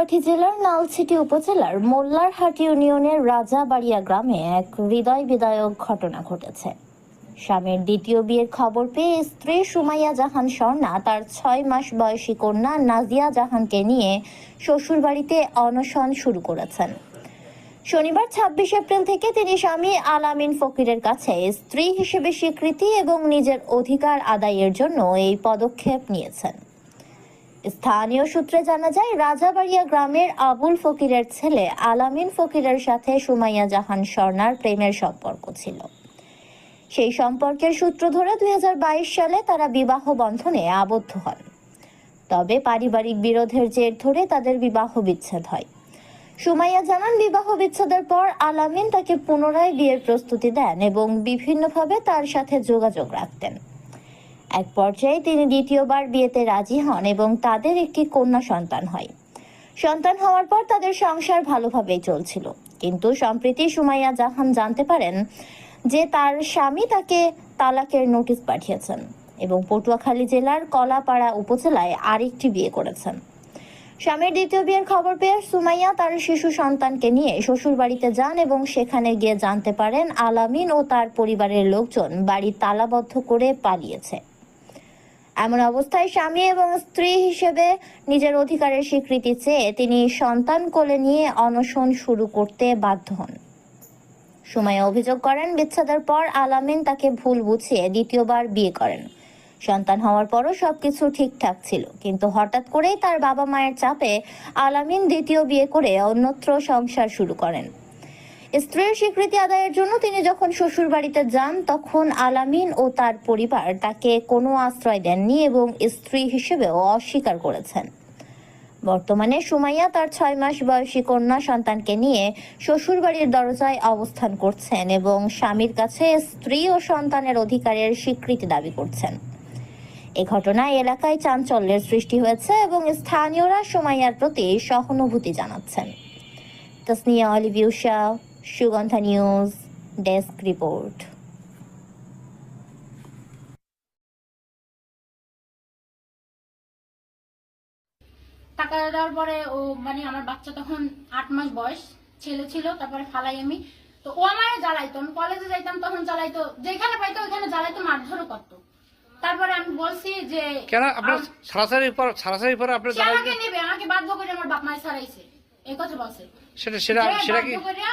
কাঠি জেলার নালছিটি উপজেলার মোল্লারহাট ইউনিয়নের রাজাবাড়িয়া গ্রামে এক হৃদয় বিদায়ক ঘটনা ঘটেছে। স্বামীর দ্বিতীয় বিয়ের খবর পেয়ে স্ত্রী সুমাইয়া জাহান স্বর্ণা, তার ছয় মাস বয়সী কন্যা নাজিয়া জাহানকে নিয়ে শ্বশুরবাড়িতে অনশন শুরু করেছেন। শনিবার ছাব্বিশ এপ্রিল থেকে তিনি স্বামী আলামিন ফকিরের কাছে স্ত্রী হিসেবে স্বীকৃতি এবং নিজের অধিকার আদায়ের জন্য এই পদক্ষেপ নিয়েছেন। স্থানীয় সূত্রে জানা যায়, রাজাবাড়িয়া গ্রামের আবুল ফকিরের ছেলে আলামিন ফকিরের সাথে সুমাইয়া জাহান স্বর্ণার প্রেমের সম্পর্ক ছিল। সেই সম্পর্কের সূত্র ধরে দুই হাজার বাইশ সালে তারা বিবাহ বন্ধনে আবদ্ধ হন। তবে পারিবারিক বিরোধের জের ধরে তাদের বিবাহ বিচ্ছেদ হয়। সুমাইয়া জানান, বিবাহ বিচ্ছেদের পর আলামিন তাকে পুনরায় বিয়ের প্রস্তুতি দেন এবং বিভিন্নভাবে তার সাথে যোগাযোগ রাখতেন। এক পর্যায়ে তিনি দ্বিতীয়বার বিয়েতে রাজি হন এবং তাদের একটি কন্যা সন্তান হয়। সন্তান হওয়ার পর তাদের সংসার ভালোভাবেই চলছিল। কিন্তু সম্প্রতি সুমাইয়া জাহান জানতে পারেন যে তার স্বামী তাকে তালাকের নোটিশ পাঠিয়েছেন এবং পটুয়াখালী জেলার কলাপাড়া উপজেলায় আরেকটি বিয়ে করেছেন। স্বামীর দ্বিতীয় বিয়ের খবর পেয়ে সুমাইয়া তার শিশু সন্তানকে নিয়ে শ্বশুর বাড়িতে যান এবং সেখানে গিয়ে জানতে পারেন আলামিন ও তার পরিবারের লোকজন বাড়ি তালাবদ্ধ করে পালিয়েছে। এমন অবস্থায় স্বামী এবং স্ত্রী হিসেবে নিজের অধিকারের স্বীকৃতি চেয়ে তিনি সন্তান কোলে নিয়ে অনশন শুরু করতে বাধ্য হন। সুমাইয়া অভিযোগ করেন, বিচ্ছেদের পর আলামিন তাকে ভুল বুঝিয়ে দ্বিতীয়বার বিয়ে করেন। সন্তান হওয়ার পরও সবকিছু ঠিকঠাক ছিল, কিন্তু হঠাৎ করেই তার বাবা মায়ের চাপে আলামিন দ্বিতীয় বিয়ে করে অন্যত্র সংসার শুরু করেন। স্ত্রীর স্বীকৃতি আদায়ের জন্য তিনি যখন শ্বশুর বাড়িতে যান, তখন আলামিন ও তার পরিবার তাকে কোনো আশ্রয় দেননি এবং স্ত্রী হিসেবেও অস্বীকার করেছেন। বর্তমানে সুমাইয়া তার ছয় মাস বয়সী কন্যা সন্তানকে নিয়ে শ্বশুর বাড়ির দরজায় অবস্থান করছেন এবং স্বামীর কাছে স্ত্রী ও সন্তানের অধিকারের স্বীকৃতি দাবি করছেন। এ ঘটনায় এলাকায় চাঞ্চল্যের সৃষ্টি হয়েছে এবং স্থানীয়রা সুমাইয়ার প্রতি সহানুভূতি জানাচ্ছেন। তসনিয়া অলিভিউশা সুগন্ধা নিউজ ডেস্ক রিপোর্ট। টাকা দেওয়ার পরে ও মানে আমার বাচ্চা তখন আট মাস বয়স ছেলে ছিল তারপরে ফালাই আমি। তো ও আমার জ্বালাইতো আমি কলেজে যাইতাম তখন জ্বালাইতো যেখানে পাইতো ওইখানে জ্বালাইতো মারধরও করতো। তারপরে আমি বলছি যে কেন আপনার সারাসারি পর সারাসারি পর আপনার আমাকে নেবে আমাকে বাধ্য করে আমার বাপ মায় ছাড়াইছে এই কথা বলছে। সেটা সেটা সেটা কি